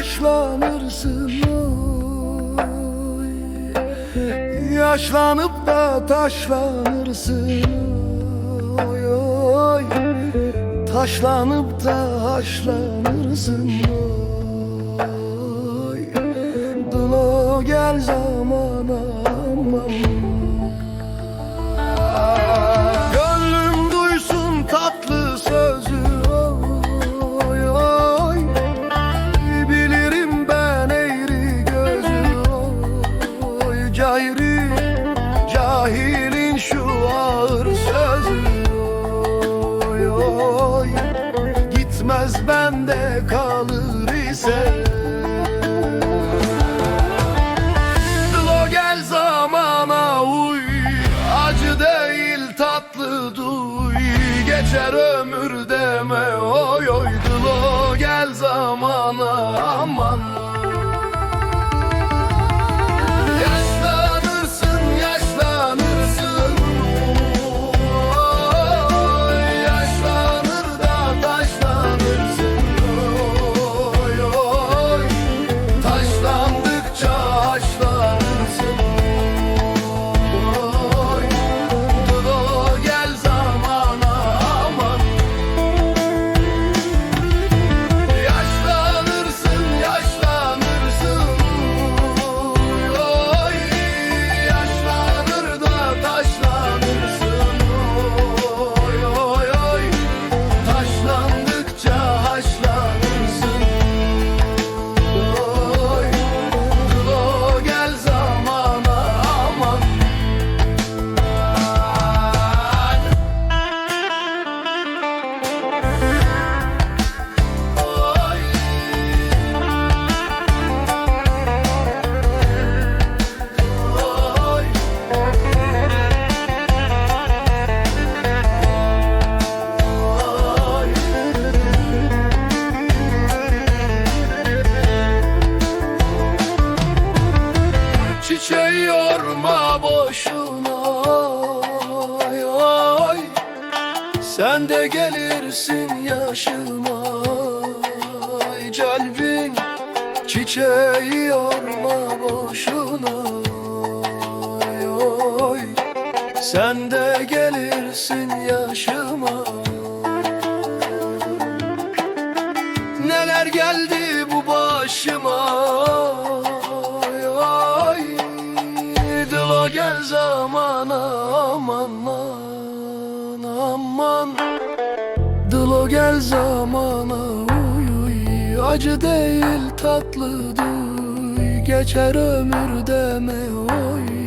yaşlanırsın oy. Yaşlanıp da taşlanırsın oy. Oy Taşlanıp da haşlanırsın oy. Dılo gel zamana aman Cahiri cahilin şu ağır sözü. Oy oy Gitmez bende kalır ise. Dılo gel zamana uy Acı değil tatlı duy. Geçer ömür Çiçeği yorma boşuna. Oy, oy. Sen de gelirsin yaşıma. Ay Calbin çiçeği yorma boşuna. Oy, oy. Sen de gelirsin yaşıma. Neler geldi bu başıma gel zamana aman aman aman. Dılo gel zamana uy uy. Acı değil tatlı duy. Geçer ömür deme oy